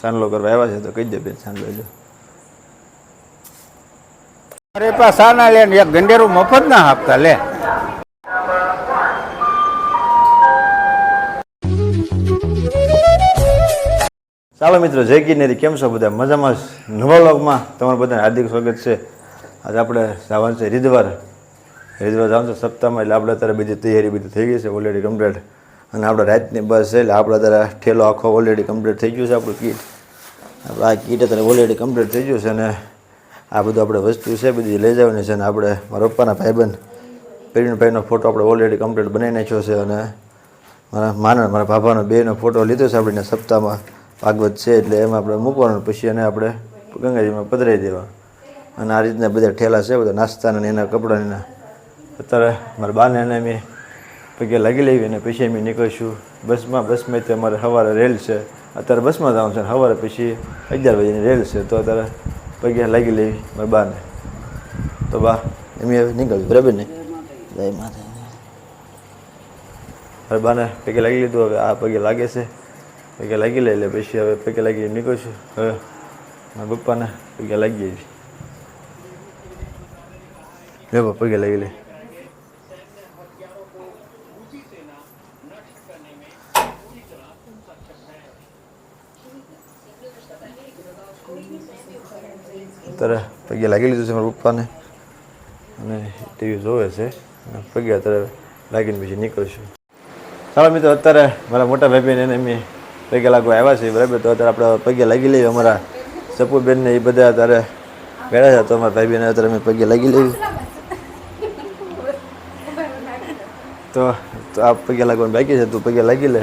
સાનલો કરવા આવ્યા છે તો કહી દે બેન સાનલો જો. અરે પા સાના લે એક ગંડેરું મફત ના આપતા લે. ચાલો મિત્રો જય કિનેરી કેમ છો બધા? મજામાં? નવા વ્લોગમાં તમારું બધાને હાર્દિક સ્વાગત છે. આજે આપણે જવાનું છે હરિદ્વાર. હરિદ્વાર જવાનું છે સપ્તાહમાં એટલે આપણે અત્યારે બીજી તૈયારી બધી થઈ ગઈ છે. ઓલરેડી કમ્પ્લીટ અને આપણે રાતની બસ એટલે આપણે અત્યારે ઠેલો આખો ઓલરેડી કમ્પ્લીટ થઈ ગયું છે આપણું કીટ. આપણે આ કીટ અત્યારે ઓલરેડી કમ્પ્લીટ થઈ ગયું છે અને આ બધું આપણે વસ્તુ છે, બધી લઈ જવાની છે અને આપણે મારા પપ્પાના ભાઈબંધ પેરીનભાઈનો ફોટો આપણે ઓલરેડી કમ્પ્લીટ બનાવી નાખ્યો છે અને મારા માના, મારા બાપાનો બેનો ફોટો લીધો છે આપણે સપ્તાહમાં ભાગવત છે એટલે એમાં આપણે મૂકવાનું પછી એને આપણે ગંગાજીમાં પધરાવી દેવા. અને આ રીતના બધા ઠેલા છે, બધા નાસ્તાના એના કપડાં એના અત્યારે મારા બાને એને અમે પગે લાગી લેવી અને પછી અમે નીકળીશું. બસમાં બસમાં તે અમારે સવારે રેલ છે. અત્યારે બસમાં જવાનું છે સવારે પછી અગિયાર વાગ્યાની રેલ છે તો અત્યારે પગે લાગી લેવી મારા બાને. તો બા, એમ નીકળ્યું બરાબર ને? જય માતા બાને પગે લાગી લીધું, હવે આ પગે લાગે છે. પગે લાગી લે પછી હવે પગે લાગી નીકળશું. હવે મારા પપ્પાને પગે લાગી જઈશ લે પગે લાગી લે. અત્યારે પગે લાગી લીધું છે મારા પપ્પાને. અને ટીવી જોવે છે. અને પગે અત્યારે લાગીને પછી નીકળશું ચાલો મિત્રો, અત્યારે મારા મોટા ભાઈ બહેન એને અમે પગે લાગવા આવ્યા છે બરાબર? તો અત્યારે આપણે પગે લાગી લઈએ અમારા સપુબેનને એ બધા અત્યારે ગયા છે. તો અમારા ભાઈ અત્યારે અમે પગે લાગી લઈએ. તો તો આ પગે લાગવાનું બાકી છે. તું પગે લાગી લે.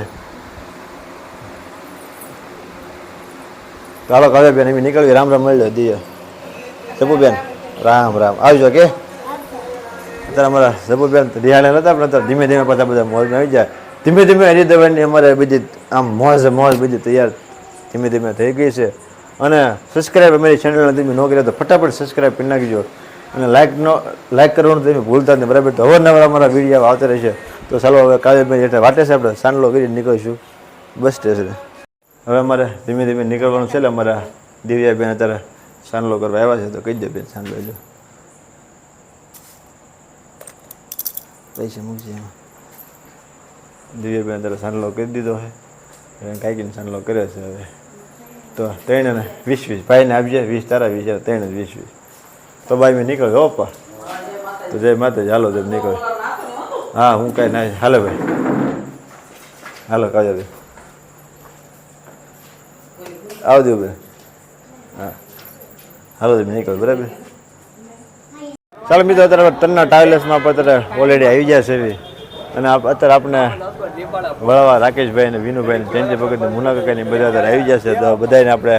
ચાલો કાલે બેન એમ નીકળવી રામ રામ મળી લો દિયો. સપુબેન રામ રામ. આવજો, કે? અત્યારે અમારા જબુબેન રિહાણે નતા, પણ અત્યારે ધીમે ધીમે પાછા બધા મોજમાં આવી જાય. ધીમે ધીમે હરિદ્વારની અમારે બધી આમ મોજ મોજ બધી તૈયાર ધીમે ધીમે થઈ ગઈ છે. અને સબસ્ક્રાઈબ અમારી ચેનલને તમે ન કર્યા તો ફટાફટ સબસ્ક્રાઈબ કરી નાખજો. અને લાઈક નો લાઈક કરવાનું તમે ભૂલતા નહીં, બરાબર? તો અવારનવાર અમારા વીડિયો આવતા રહેશે. તો ચાલો હવે કાવ્યભાઈ એટલે વાટે છે આપણે. સાંડલો કરી નીકળીશું. બસ સ્ટેશને. હવે અમારે ધીમે ધીમે નીકળવાનું છે એટલે અમારા દિવ્યાબેન અત્યારે સાનલો કરવા આવ્યા છે તો કહી દે બેન સાનલો જો. પૈસા મૂકજે એમાં. દિવ્યાબેન તારે સાનલો કરી દીધો છે. એને કાંઈકીને સાનલો કર્યો છે હવે. તો ત્રણે ને વીસ વીસ, ભાઈને આપજે, વીસ, તારા વીસ ત્રણે વીસ વીસ. તો ભાઈ મેં નીકળ્યો, હો તો જય માતા હાલો જેમ નીકળ્યો. હા, હું કાંઈ ના, હાલો ભાઈ. હાલો કાજો આવજો બેન હા. હાલો તમે નીકળો બરાબર? ચાલો મિત્રો અત્યારે તન્ના ટ્રાવેલર્સમાં અત્યારે ઓલરેડી આવી ગયા છે એવી. અને અત્યારે આપણે વળવા રાકેશભાઈ ને વિનુભાઈ ને જયંતિ ભગત ને મુના કાકા ને બધા અત્યારે આવી જશે તો બધાને આપણે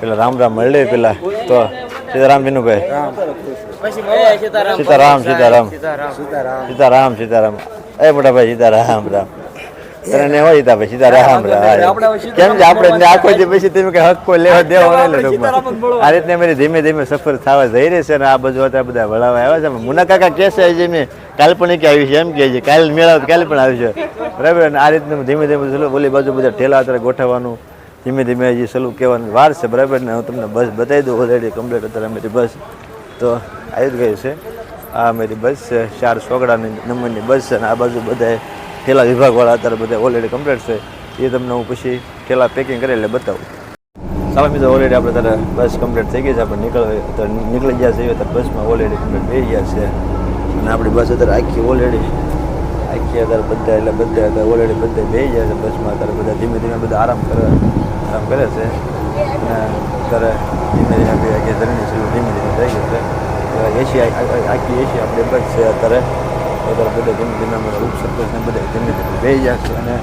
પેલા રામ રામ મળે પેલા. તો સીતારામ વિનુભાઈ. સીતારામ. સીતારામ. સીતારામ સીતારામ. એ મોટા ભાઈ સીતારામ રામ. તને હોય. તા રામ કેમ કે આપણે આખો જે પછી તમે કે હક કોઈ લેવા દેવા નહીં ટૂંકમાં આ રીતને અમારી ધીમે ધીમે સફર થવા જઈ રહી છે ને આ બાજુ અત્યારે બધા વળાવા આવ્યા છે. મુના કાકા કે છે જે મેં કાલ્પનિક આવી છે એમ કહે છે કાલ મેળા કાલે પણ આવ્યું છે. બરાબર? અને આ રીતનું ધીમે ધીમે ચલો ઓલી બાજુ બધા ઠેલા અત્યારે ગોઠવવાનું. ધીમે ધીમે હજી સલું કહેવાની વાર છે બરાબર? ને હું તમને બસ બતાવી દઉં ઓલરેડી કમ્પ્લીટ અત્યારે અમારી બસ. તો આવી જ ગઈ છે. આ અમારી બસ છે ચાર સોગડાની નંબરની બસ છે અને આ બાજુ બધા ઠેલા વિભાગવાળા અત્યારે બધા ઓલરેડી કમ્પ્લીટ છે. એ તમને હું પછી ઠેલા પેકિંગ કરી એટલે બતાવું. ચાલો મિત્રો ઓલરેડી આપણે ત્યારે બસ કમ્પ્લીટ થઈ ગઈ છે. આપણે નીકળવા અત્યારે નીકળી ગયા છીએ. અત્યારે બસમાં ઓલરેડી કમ્પ્લીટ થઈ ગયા છે. અને આપણી બસ અત્યારે આખી ઓલરેડી આખી અત્યારે બધા એટલે બધા અત્યારે ઓલરેડી બધા બેસી ગયા છે બસમાં અત્યારે બધા ધીમે ધીમે બધા આરામ કરે આરામ કરે છે. અને અત્યારે ધીમે ધીમે બે આખી ધરણી શરૂ ધીમે ધીમે થઈ ગયું છે. એસી આખી એસી આપણી બસ છે અત્યારે. અત્યારે બધા ધીમે ધીમે અમારા રૂપ સરપંચને બધા ધીમે ધીમે ગયા છે અને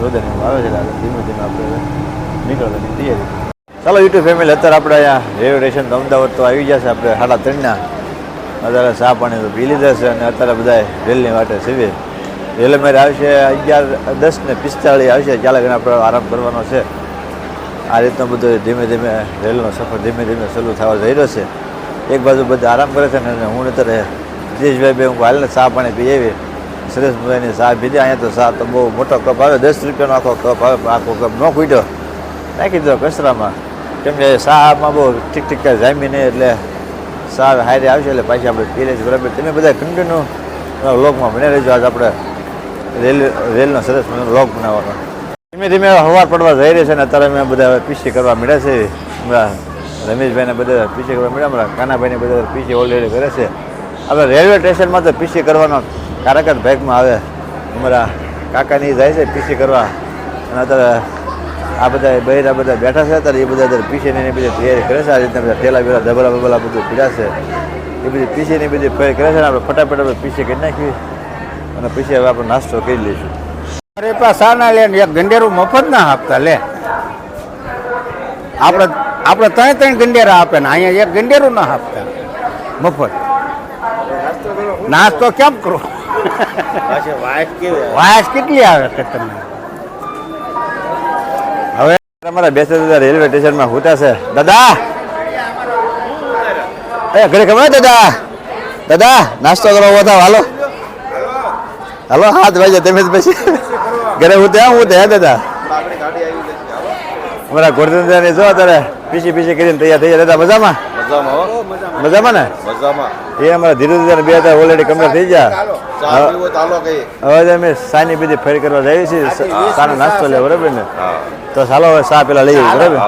રોદન આવે છે એટલે ધીમે ધીમે આપણે નીકળવાની તૈયારી ચાલો યુટ્યુબ ફેમિલી અત્યારે આપણે અહીંયા રેલવે સ્ટેશન અમદાવાદ તો આવી ગયા છે આપણે સાડા ત્રણના. અત્યારે ચા પાણી તો પી લીધા છે અને અત્યારે બધા રેલની વાટે સીવી. રેલ મારે આવશે અગિયાર, દસ ને પિસ્તાળીસ આવશે, ચાલે આપણે આરામ કરવાનો છે. આ રીતનો બધો ધીમે ધીમે રેલનો સફર ધીમે ધીમે શરૂ થવા જઈ રહ્યો છે. એક બાજુ બધા આરામ કરે છે ને હું અત્યારે જયેશભાઈ બે હું હાલને ચા પાણી પી આવી. સુરેશભાઈની ચા પીધી, અહીંયા તો ચા તો બહુ મોટો કપ આવે, દસ રૂપિયાનો આખો કપ આવે આખો કપ ન ખૂટ્યો. નાખી દીધો કચરામાં. કેમ કે શાહમાં બહુ ઠીક ઠીક નહીં, એટલે શાહ હારે આવશે, એટલે પાછી આપણે પી લઈશું. બરાબર? તમે બધા કન્ટિન્યુ લોકમાં બને રહેજો. આજ આપણે રેલ, રેલનો સરસ લોક બનાવવાનો. ધીમે ધીમે હવાર પડવા જઈ રહી છે ને અત્યારે અમે બધા પીસી કરવા મળ્યા છે. હમણાં રમેશભાઈને બધા પીસી કરવા મળ્યા હમણાં કાનાભાઈને બધા પીસી ઓલરેડી કરે છે. આપણે રેલવે સ્ટેશનમાં તો પીસી કરવાનો કારકર ભાગમાં આવે. અમારા કાકાની જાય છે પીસી કરવા. અને અત્યારે આ બધા બહેરા બધા બેઠા છે અત્યારે, એ બધા અત્યારે પીસીની એની બધી તૈયારી કરે છે. આ રીતના બધા ઠેલા બેલા, ધબલા બબલા બધું પીડા છે. એ બધી પીસીની બધી ફેર કરે છે આપણે ફટાફટ આપણે પીસી કરી નાખીએ. અને પછી હવે આપણે નાસ્તો કરી લઈશું. અરે પાછા ના લે એક ગંડેરું મફત ના આપતા, લે. આપણે આપણે ત્રણ ત્રણ ગંડેરા આપે ને, અહીંયા એક ગંડેરું ના આપતા. મફત. નાસ્તો કેમ કરો? વાયસ કેટલી આવે છે તમને? હવે તમારા બેસે દાદા રેલવે સ્ટેશનમાં હોતા છે. દાદા! એ ઘરે ખબર દાદા? દાદા નાસ્તો કરો બધા હાલો. હાલો હાથ ભાઈ તમે પછી. ઘરે હું ત્યાં હું ત્યાં દાદા? અમારા ગોરધંધાને જો અત્યારે પીસી પીસી કરીને તૈયાર થઈ જાય દાદા મજામાં? મજામાં મજામાં ને? મજામાં. એ અમારા ધીરે ધીરે બે હજાર ઓલરેડી કમ્પ્લીટ થઈ ગયા. હવે અમે સાની બીજી ફેરી કરવા જઈએ છીએ. સાનો નાસ્તો લે બરાબર ને? તો ચાલો હવે સા પેલા લઈએ બરાબર?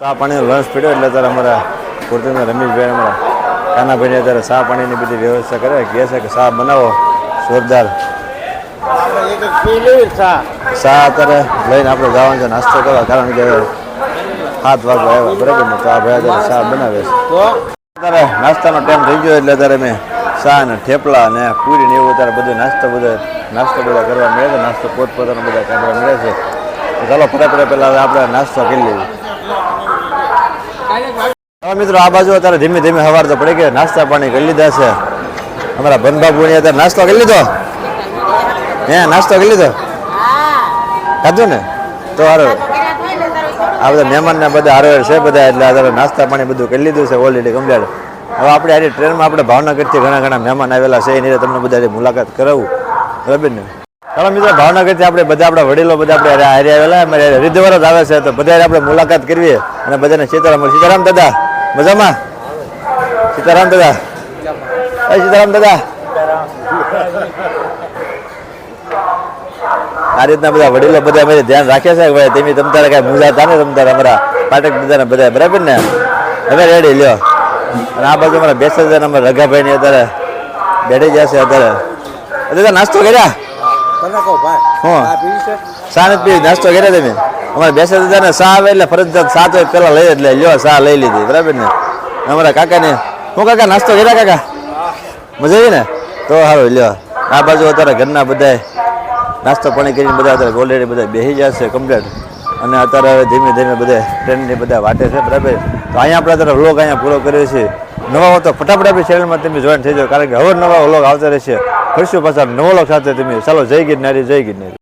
સા પાણીનો લંચ પીડ્યો એટલે અત્યારે અમારા કુર્તીના રમેશભાઈ અમારા કાનાભાઈને અત્યારે સા પાણીની બધી વ્યવસ્થા કરે. કહે છે કે સા બનાવો જોરદાર. સા અત્યારે લઈને આપણે જવાનું છે નાસ્તો કરવા કારણ કે હાથ વાગવા આવ્યા બરાબર ને? તો આ ભાઈ અત્યારે સા બનાવે છે અત્યારે નાસ્તાનો ટાઈમ થઈ ગયો એટલે અત્યારે મેં ચા ને થેપલા ને પૂરી ને એવું અત્યારે બધું નાસ્તો બધો નાસ્તો બધા કરવા મળે છે. નાસ્તો પોતપોતાનો બધા કરવા મળે છે. ચાલો ફટાફટ પહેલા આપણે નાસ્તો કરી લઈએ. હવે મિત્રો આ બાજુ અત્યારે ધીમે ધીમે સવાર તો પડી ગઈ. નાસ્તા પાણી કરી લીધા છે. અમારા બંધબાબુની અત્યારે નાસ્તો કરી લીધો? હે નાસ્તો કરી લીધો? ખાધું ને? તો હારો. આ બધા મહેમાનને બધા હારે છે બધા, એટલે અત્યારે નાસ્તા પાણી બધું કરી લીધું છે ઓલરેડી કમ્પ્લેટ હવે આપણે આજે ટ્રેનમાં આપણે ભાવનગરથી ઘણા ઘણા મહેમાન આવેલા છે, એની તમને બધા મુલાકાત કરાવું. બરાબર ને? ચાલો મિત્રો, ભાવનગરથી આપણે બધા આપણા વડીલો બધા આપણે હારે આવેલા અમારે હરિદ્વાર જ આવે છે, તો બધા આપણે મુલાકાત કરીએ અને બધાને સીતારામ સીતારામ દાદા, મજામાં? સીતારામ દાદા. સીતારામ દાદા. આ રીતના બધા વડીલો બધા અમે ધ્યાન રાખે છે ભાઈ તમે તમ તારે મૂજા મૂંઝાતા ને તમ અમારા પાટક બધાને બધા બરાબર ને? હવે રેડી લ્યો. અને આ બાજુ અમારા બેસે છે અમારા રઘાભાઈ ની અત્યારે બેઠી જશે અત્યારે. દાદા નાસ્તો કર્યા? કહો ભાઈ હું? શા નથી પી નાસ્તો કર્યા તમે? અમારે બેસે હજાર શા આવે એટલે ફરજિયાત સાત હોય પેલા લઈ એટલે લ્યો શા લઈ લીધી બરાબર ને? અમારા કાકાને હું કાકા નાસ્તો કર્યા કાકા? મજા આવી ને? તો સારું લ્યો. આ બાજુ અત્યારે ઘરના બધાય નાસ્તો પાણી કરીને બધા અત્યારે ઓલરેડી બધા બેસી જશે કમ્પ્લેટ અને અત્યારે હવે ધીમે ધીમે બધા ટ્રેનની બધા વાટે છે, બરાબર? તો અહીંયા આપણે અત્યારે વ્લોગ અહીંયા પૂરો કર્યો છે નવા હો તો ફટાફટ આપણી ચેનલમાં તમે જોઈન થઈ જાઓ, કારણ કે હવે નવા વ્લોગ આવતા રહેશે. ફરશું પાછા નવો વ્લોગ સાથે તમે. ચાલો, જય ગિરનારી જય ગિરનારી.